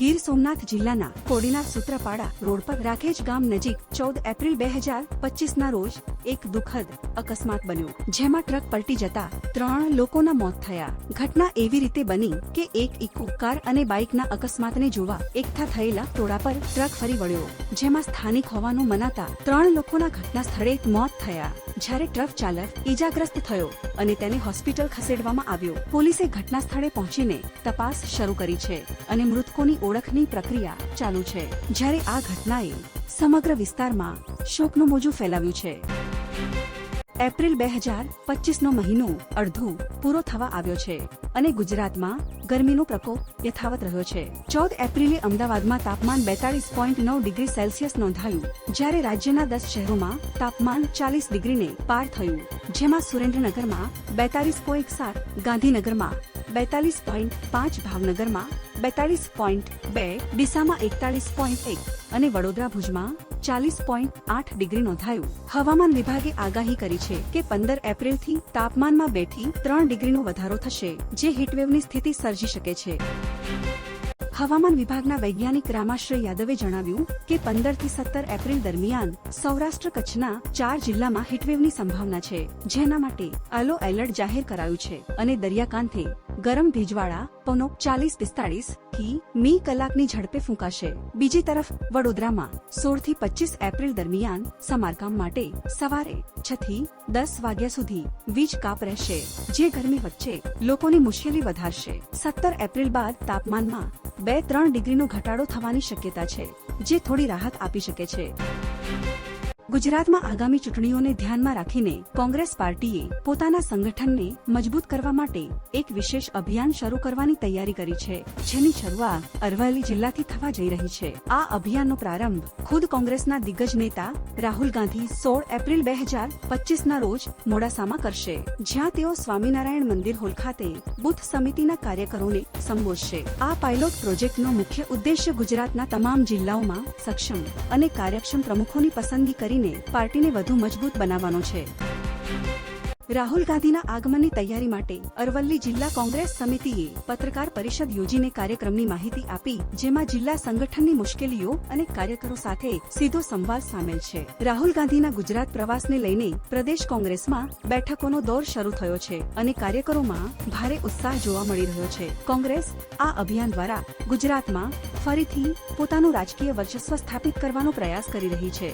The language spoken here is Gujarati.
ગીર સોમનાથ જિલ્લાના કોડીના સૂત્રપાડા રોડ પર રાખેજ ગામ નજીક ચૌદ એપ્રિલ બે હજાર પચીસના રોજ એક દુઃખદ અકસ્માત બન્યો. જેમાં ટ્રક પલટી જતા ત્રણ લોકોના મોત થયા. ઘટના એવી રીતે બની કે એક ઇકો કાર અને બાઇકના અકસ્માતને જોવા એકઠા થયેલા ટોળા પર ટ્રક ફરી વળ્યો, જેમાં સ્થાનિક હોવાનું મનાતા ત્રણ લોકોના ઘટના સ્થળે મોત થયા. જ્યારે ટ્રક ચાલક ઈજાગ્રસ્ત થયો અને તેને હોસ્પિટલ ખસેડવામાં આવ્યો, પોલીસે ઘટના સ્થળે પહોંચીને તપાસ શરૂ કરી છે અને મૃતકોની ઓળખની પ્રક્રિયા ચાલુ છે. જ્યારે આ ઘટનાએ સમગ્ર વિસ્તારમાં શોકનું મોજું ફેલાવ્યું છે. એપ્રિલ બે હજાર પચીસનો મહિનો અડધો પૂરો થવા આવ્યો છે અને ગુજરાતમાં ગરમીનો પ્રકોપ યથાવત રહ્યો છે. ચૌદ એપ્રિલે અમદાવાદમાં તાપમાન બેતાળીસ પોઈન્ટ નવ ડિગ્રી સેલ્સિયસ નોંધાયું, જ્યારે રાજ્યના દસ શહેરોમાં તાપમાન ચાલીસ ડિગ્રીને પાર થયું, જેમાં સુરેન્દ્રનગરમાં બેતાલીસ પોઈન્ટ સાત, ગાંધીનગરમાં બેતાલીસ પોઈન્ટ પાંચ, ભાવનગરમાં બેતાલીસ પોઈન્ટ બે, ડીસામાં એકતાલીસ પોઈન્ટ એક અને વડોદરા ભુજમાં ચાલીસ પોઈન્ટ આઠ ડિગ્રી નોંધાયું. હવામાન વિભાગે આગાહી કરી છે કે પંદર એપ્રિલથી તાપમાનમાં બેથી ત્રણ ડિગ્રીનો વધારો થશે, જે હીટવેવની સ્થિતિ સર્જી શકે છે. હવામાન વિભાગના વૈજ્ઞાનિક રામાશ્રય યાદવે જણાવ્યું કે પંદરથી સત્તર એપ્રિલ દરમિયાન સૌરાષ્ટ્ર કચ્છના ચાર જિલ્લામાં હીટવેવની સંભાવના છે, જેના માટે આલો એલર્ટ જાહેર કરાયું છે અને દરિયાકાંઠે ગરમ ભેજવાળા પવનો ચાલીસ પિસ્તાળીસથી મી કલાકની ઝડપે ફૂંકાશે. બીજી તરફ, વડોદરામાં સોળથી પચીસ એપ્રિલ દરમિયાન સમારકામ માટે સવારે છ થી દસ વાગ્યા સુધી વીજ કાપ રહેશે, જે ગરમી વચ્ચે લોકોની મુશ્કેલી વધારશે. સત્તર એપ્રિલ બાદ તાપમાનમાં બે ત્રણ ડિગ્રીનો ઘટાડો થવાની શક્યતા છે, જે થોડી રાહત આપી શકે છે. ગુજરાતમાં આગામી ચૂંટણીઓને ધ્યાનમાં રાખીને કોંગ્રેસ પાર્ટીએ પોતાના સંગઠનને મજબૂત કરવા માટે એક વિશેષ અભિયાન શરૂ કરવાની તૈયારી કરી છે, જેની શરૂઆત અરવલ્લી જિલ્લાથી થવા જઈ રહી છે. આ અભિયાનનો પ્રારંભ ખુદ કોંગ્રેસના દિગ્ગજ નેતા રાહુલ ગાંધી સોળ એપ્રિલ બે હજાર પચીસના રોજ મોડાસામાં કરશે, જ્યાં તેઓ સ્વામિનારાયણ મંદિર હોલ ખાતે બુથ સમિતિના કાર્યકરોને સંબોધશે. આ પાયલોટ પ્રોજેક્ટનો મુખ્ય ઉદ્દેશ્ય ગુજરાતના તમામ જિલ્લાઓમાં સક્ષમ અને કાર્યક્ષમ પ્રમુખોની પસંદગી કરીને પાર્ટીને વધુ મજબૂત બનાવવાનો છે. રાહુલ ગાંધીના આગમનની તૈયારી માટે અરવલ્લી જિલ્લા કોંગ્રેસ સમિતિએ પત્રકાર પરિષદ યોજીને કાર્યક્રમની માહિતી આપી, જેમાં જિલ્લા સંગઠનની મુશ્કેલીઓ અને કાર્યકરો સાથે સીધો સંવાદ સામેલ છે. રાહુલ ગાંધીના ગુજરાત પ્રવાસને લઈને પ્રદેશ કોંગ્રેસમાં બેઠકોનો દોર શરૂ થયો છે અને કાર્યકરોમાં ભારે ઉત્સાહ જોવા મળી રહ્યો છે. કોંગ્રેસ આ અભિયાન દ્વારા ગુજરાતમાં ફરીથી પોતાનું રાજકીય વર્ચસ્વ સ્થાપિત કરવાનો પ્રયાસ કરી રહી છે.